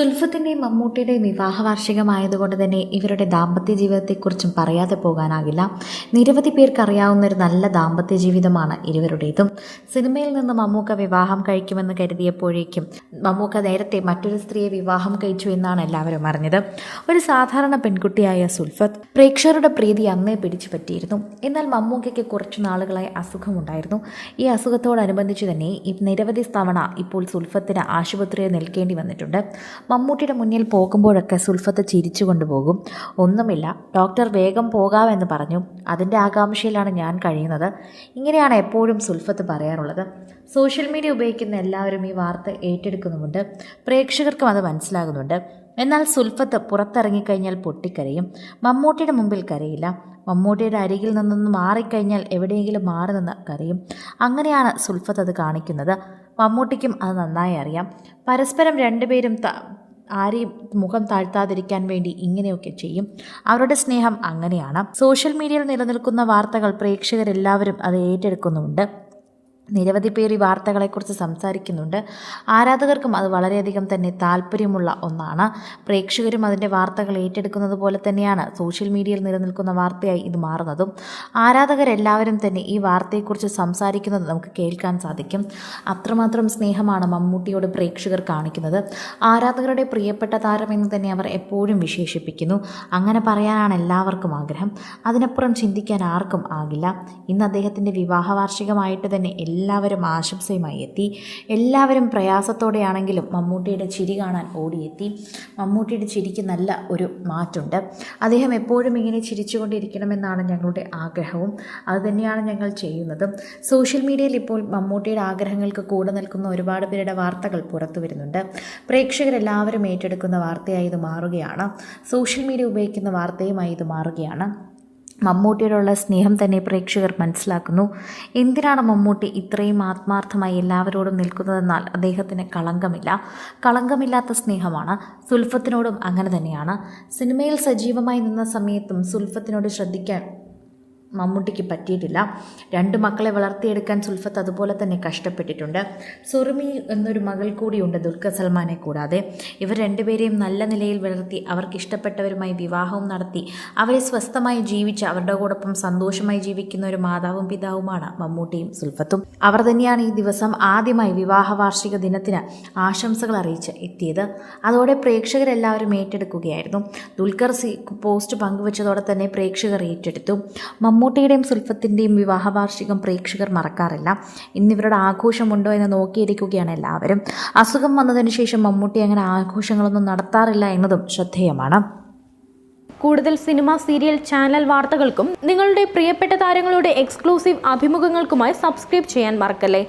സുൽഫത്തിന്റെയും മമ്മൂട്ടിയുടെയും വിവാഹ വാർഷികമായതുകൊണ്ട് തന്നെ ഇവരുടെ ദാമ്പത്യ ജീവിതത്തെക്കുറിച്ചും പറയാതെ പോകാനാകില്ല. നിരവധി പേർക്കറിയാവുന്ന ഒരു നല്ല ദാമ്പത്യ ജീവിതമാണ് ഇരുവരുടേതും. സിനിമയിൽ നിന്ന് മമ്മൂക്ക വിവാഹം കഴിക്കുമെന്ന് കരുതിയപ്പോഴേക്കും മമ്മൂക്ക നേരത്തെ മറ്റൊരു സ്ത്രീയെ വിവാഹം കഴിച്ചു എന്നാണ് എല്ലാവരും അറിഞ്ഞത്. ഒരു സാധാരണ പെൺകുട്ടിയായ സുൽഫത്ത് പ്രേക്ഷകരുടെ പ്രീതി അന്നേ പിടിച്ചു പറ്റിയിരുന്നു. എന്നാൽ മമ്മൂക്കയ്ക്ക് കുറച്ചു നാളുകളായി അസുഖമുണ്ടായിരുന്നു. ഈ അസുഖത്തോടനുബന്ധിച്ച് തന്നെ നിരവധി തവണ ഇപ്പോൾ സുൽഫത്തിന് ആശുപത്രിയിൽ നിൽക്കേണ്ടി വന്നിട്ടുണ്ട്. മമ്മൂട്ടിയുടെ മുന്നിൽ പോകുമ്പോഴൊക്കെ സുൽഫത്ത് ചിരിച്ചു കൊണ്ടുപോകും. ഒന്നുമില്ല ഡോക്ടർ വേഗം പോകാമെന്ന് പറഞ്ഞു. അതിന്റെ ആകാംക്ഷയിലാണ് ഞാൻ കഴിയുന്നത്. ഇങ്ങനെയാണ് എപ്പോഴും സുൽഫത്ത് പറയാറുള്ളത്. സോഷ്യൽ മീഡിയ ഉപയോഗിക്കുന്ന എല്ലാവരും ഈ വാർത്ത ഏറ്റെടുക്കുന്നുമുണ്ട്. പ്രേക്ഷകർക്കും അത് മനസ്സിലാകുന്നുണ്ട്. എന്നാൽ സുൽഫത്ത് പുറത്തിറങ്ങിക്കഴിഞ്ഞാൽ പൊട്ടിക്കരയും. മമ്മൂട്ടിയുടെ മുമ്പിൽ കരയില്ല. മമ്മൂട്ടിയുടെ അരികിൽ നിന്നൊന്ന് മാറിക്കഴിഞ്ഞാൽ എവിടെയെങ്കിലും മാറി നിന്ന് കരയും. അങ്ങനെയാണ് സുൽഫത്ത് അത് കാണിക്കുന്നത്. മമ്മൂട്ടിക്കും അത് നന്നായി അറിയാം. പരസ്പരം രണ്ടുപേരും ആരെയും മുഖം താഴ്ത്താതിരിക്കാൻ വേണ്ടി ഇങ്ങനെയൊക്കെ ചെയ്യും. അവരുടെ സ്നേഹം അങ്ങനെയാണ്. സോഷ്യൽ മീഡിയയിൽ നിലനിൽക്കുന്ന വാർത്തകൾ പ്രേക്ഷകരെല്ലാവരും അത് ഏറ്റെടുക്കുന്നുമുണ്ട്. നിരവധി പേർ ഈ വാർത്തകളെക്കുറിച്ച് സംസാരിക്കുന്നുണ്ട്. ആരാധകർക്കും അത് വളരെയധികം തന്നെ താല്പര്യമുള്ള ഒന്നാണ്. പ്രേക്ഷകരും അതിന്റെ വാർത്തകൾ ഏറ്റെടുക്കുന്നത് പോലെ തന്നെയാണ്. സോഷ്യൽ മീഡിയയിൽ നിലനിൽക്കുന്ന വാർത്തയായി ഇത് മാറുന്നതും. ആരാധകരെല്ലാവരും തന്നെ ഈ വാർത്തയെക്കുറിച്ച് സംസാരിക്കുന്നത് നമുക്ക് കേൾക്കാൻ സാധിക്കും. അത്രമാത്രം സ്നേഹമാണ് മമ്മൂട്ടിയോട് പ്രേക്ഷകർ കാണിക്കുന്നത്. ആരാധകരുടെ പ്രിയപ്പെട്ട താരമെന്ന് തന്നെ അവർ എപ്പോഴും വിശേഷിപ്പിക്കുന്നു. അങ്ങനെ പറയാനാണ് എല്ലാവർക്കും ആഗ്രഹം. അതിനപ്പുറം ചിന്തിക്കാൻ ആർക്കും ആകില്ല. ഇന്ന് അദ്ദേഹത്തിന്റെ വിവാഹ വാർഷികമായിട്ട് തന്നെ എല്ലാവരും ആശംസയുമായി എത്തി. എല്ലാവരും പ്രയാസത്തോടെയാണെങ്കിലും മമ്മൂട്ടിയുടെ ചിരി കാണാൻ ഓടിയെത്തി. മമ്മൂട്ടിയുടെ ചിരിക്ക് നല്ല ഒരു മാറ്റമുണ്ട് അദ്ദേഹം എപ്പോഴും ഇങ്ങനെ ചിരിച്ചുകൊണ്ടിരിക്കണമെന്നാണ് ഞങ്ങളുടെ ആഗ്രഹവും. അതുതന്നെയാണ് ഞങ്ങൾ ചെയ്യുന്നതും. സോഷ്യൽ മീഡിയയിൽ ഇപ്പോൾ മമ്മൂട്ടിയുടെ ആഗ്രഹങ്ങൾക്ക് കൂടെ നിൽക്കുന്ന ഒരുപാട് പേരുടെ വാർത്തകൾ പുറത്തു വരുന്നുണ്ട്. പ്രേക്ഷകരെല്ലാവരും ഏറ്റെടുക്കുന്ന വാർത്തയായി ഇത് മാറുകയാണ്. സോഷ്യൽ മീഡിയ ഉപയോഗിക്കുന്ന വാർത്തയുമായി ഇത് മാറുകയാണ്. മമ്മൂട്ടിയോടുള്ള സ്നേഹം തന്നെ പ്രേക്ഷകർ മനസ്സിലാക്കുന്നു. എന്തിനാണ് മമ്മൂട്ടി ഇത്രയും ആത്മാർത്ഥമായി എല്ലാവരോടും നിൽക്കുന്നതെന്നാൽ അദ്ദേഹത്തിന് കളങ്കമില്ല? കളങ്കമില്ലാത്ത സ്നേഹമാണ്. സുൽഫത്തിനോടും അങ്ങനെ തന്നെയാണ്. സിനിമയിൽ സജീവമായി നിന്ന സമയത്തും സുൽഫത്തിനോട് ശ്രദ്ധിക്കാൻ മമ്മൂട്ടിക്ക് പറ്റിയിട്ടില്ല. രണ്ട് മക്കളെ വളർത്തിയെടുക്കാൻ സുൽഫത്ത് അതുപോലെ തന്നെ കഷ്ടപ്പെട്ടിട്ടുണ്ട്. സുറുമി എന്നൊരു മകൾ കൂടിയുണ്ട് ദുൽഖർ സൽമാനെ കൂടാതെ. ഇവർ രണ്ടുപേരെയും നല്ല നിലയിൽ വളർത്തി അവർക്ക് ഇഷ്ടപ്പെട്ടവരുമായി വിവാഹവും നടത്തി. അവരെ സ്വസ്ഥമായി ജീവിച്ച് അവരുടെ കൂടൊപ്പം സന്തോഷമായി ജീവിക്കുന്ന ഒരു മാതാവും പിതാവുമാണ് മമ്മൂട്ടിയും സുൽഫത്തും. അവർ തന്നെയാണ് ഈ ദിവസം ആദ്യമായി വിവാഹ വാർഷിക ദിനത്തിന് ആശംസകൾ അറിയിച്ച് എത്തിയത്. അതോടെ പ്രേക്ഷകരെല്ലാവരും ഏറ്റെടുക്കുകയായിരുന്നു. ദുൽഖർ പോസ്റ്റ് പങ്കുവച്ചതോടെ തന്നെ പ്രേക്ഷകർ ഏറ്റെടുത്തു. മമ്മൂട്ടിയുടെയും സുൽഫത്തിന്റെയും വിവാഹ വാർഷികം പ്രേക്ഷകർ മറക്കാറില്ല. ഇന്നിവരുടെ ആഘോഷമുണ്ടോ എന്ന് നോക്കിയിരിക്കുകയാണ് എല്ലാവരും. അസുഖം വന്നതിന് ശേഷം മമ്മൂട്ടി അങ്ങനെ ആഘോഷങ്ങളൊന്നും നടത്താറില്ല എന്നതും ശ്രദ്ധേയമാണ്. കൂടുതൽ സിനിമ സീരിയൽ ചാനൽ വാർത്തകൾക്കും നിങ്ങളുടെ പ്രിയപ്പെട്ട താരങ്ങളുടെ എക്സ്ക്ലൂസീവ് അഭിമുഖങ്ങൾക്കുമായി സബ്സ്ക്രൈബ് ചെയ്യാൻ മറക്കല്ലേ?